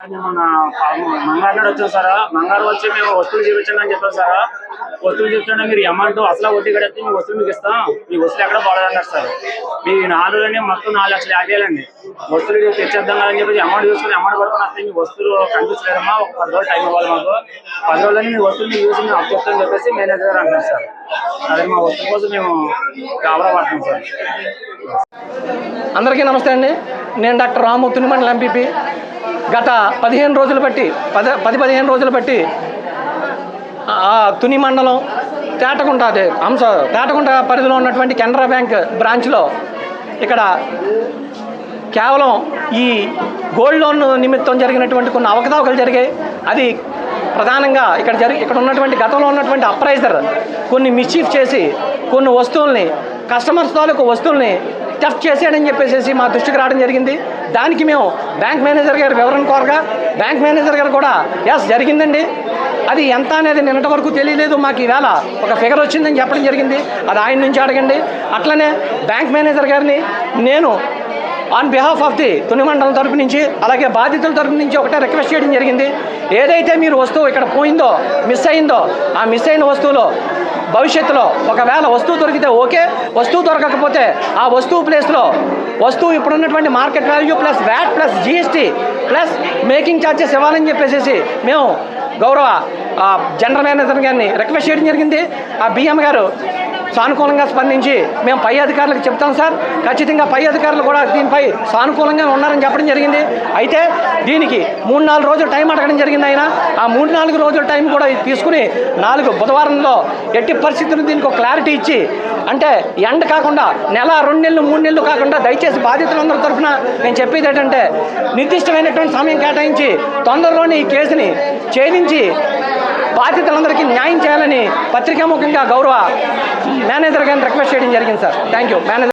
మన మంగారు నాడు వచ్చాం సార్. మంగారు వచ్చి మేము వస్తువులు చూపించండి అని చెప్పాం సార్. వస్తువులు చూస్తుంటే మీరు అమౌంట్ అసలు వడ్డీ కడితే మీ వస్తువులు మీకు ఇస్తాం. మీ వస్తువులు ఎక్కడ బాగాలన్నారు సార్. మీ నాలుగులోనే మొత్తం నాలుగు లక్షలు యాడ్ వస్తువులు తెచ్చేద్దాం అని చెప్పి అమౌంట్ చూసుకుని అమౌంట్ పడుకుని వస్తే మీ వస్తువులు కనిపించలేదమ్మా. ఒక పది రోజులు టైం ఇవ్వాలి మాకు. పది రోజులని మీ వస్తువులు యూజ్ మేము అప్పచెప్తామని చెప్పేసి మేనేజర్ గారు అంటారు సార్. అదే మా వస్తువు కోసం మేము కావలా పడుతున్నాం సార్. అందరికీ నమస్తే అండి. నేను డాక్టర్ రాము తునిమండల ఎంపీపీ. గత పదిహేను రోజులు బట్టి పది పది పదిహేను రోజులు బట్టి తుని మండలం తేటకుంట అదే. అంశ తేటకుంట పరిధిలో ఉన్నటువంటి కెనరా బ్యాంక్ బ్రాంచ్లో ఇక్కడ కేవలం ఈ గోల్డ్ లోన్ నిమిత్తం జరిగినటువంటి కొన్ని అవకతవకలు జరిగాయి. అది ప్రధానంగా ఇక్కడ జరిగి ఇక్కడ ఉన్నటువంటి గతంలో ఉన్నటువంటి అప్రైజర్ కొన్ని మిస్చీఫ్ చేసి కొన్ని వస్తువుల్ని కస్టమర్స్ తాలూకు వస్తువుల్ని టెఫ్ట్ చేశాడని చెప్పేసి మా దృష్టికి రావడం జరిగింది. దానికి మేము బ్యాంక్ మేనేజర్ గారి వివరణ కోరగా బ్యాంక్ మేనేజర్ గారు కూడా ఎస్ జరిగిందండి. అది ఎంత అనేది నిన్నటి వరకు తెలియలేదు. మాకు ఈవేళ ఒక ఫిగర్ వచ్చిందని చెప్పడం జరిగింది. అది ఆయన నుంచి అడగండి. అట్లనే బ్యాంక్ మేనేజర్ గారిని నేను on behalf of the Tuni మండలం తరపు నుంచి అలాగే బాధితుల తరపు నుంచి ఒకటే రిక్వెస్ట్ చేయడం జరిగింది. ఏదైతే మీరు వస్తువు ఇక్కడ పోయిందో మిస్ అయిందో ఆ మిస్ అయిన వస్తువులో భవిష్యత్తులో ఒకవేళ వస్తువు దొరికితే ఓకే వస్తువు దొరకకపోతే ఆ వస్తువు ప్లేస్లో వస్తువు ఇప్పుడున్నటువంటి market value plus VAT plus GST plus making charges ఇవ్వాలని చెప్పేసి మేము గౌరవ జనరల్ మేనేజర్ గారిని రిక్వెస్ట్ చేయడం జరిగింది. ఆ బిఎం గారు సానుకూలంగా స్పందించి మేము పై అధికారులకు చెప్తాం సార్. ఖచ్చితంగా పై అధికారులు కూడా దీనిపై సానుకూలంగా ఉన్నారని చెప్పడం జరిగింది. అయితే దీనికి మూడు నాలుగు రోజులు టైం అడగడం జరిగింది ఆయన. ఆ మూడు నాలుగు రోజుల టైం కూడా తీసుకుని నాలుగు బుధవారంలో ఎట్టి పరిస్థితులు దీనికి ఒక క్లారిటీ ఇచ్చి అంటే ఎండ కాకుండా నెల రెండు నెలలు మూడు నెలలు కాకుండా దయచేసి బాధితులందరి తరఫున నేను చెప్పేది ఏంటంటే నిర్దిష్టమైనటువంటి సమయం కేటాయించి తొందరలోనే ఈ కేసుని ఛేదించి బాధితులందరికీ న్యాయం చేయాలని పత్రికాముఖంగా గౌరవ మేనేజర్ గారిని రిక్వెస్ట్ చేయడం జరిగింది సార్. Thank you manager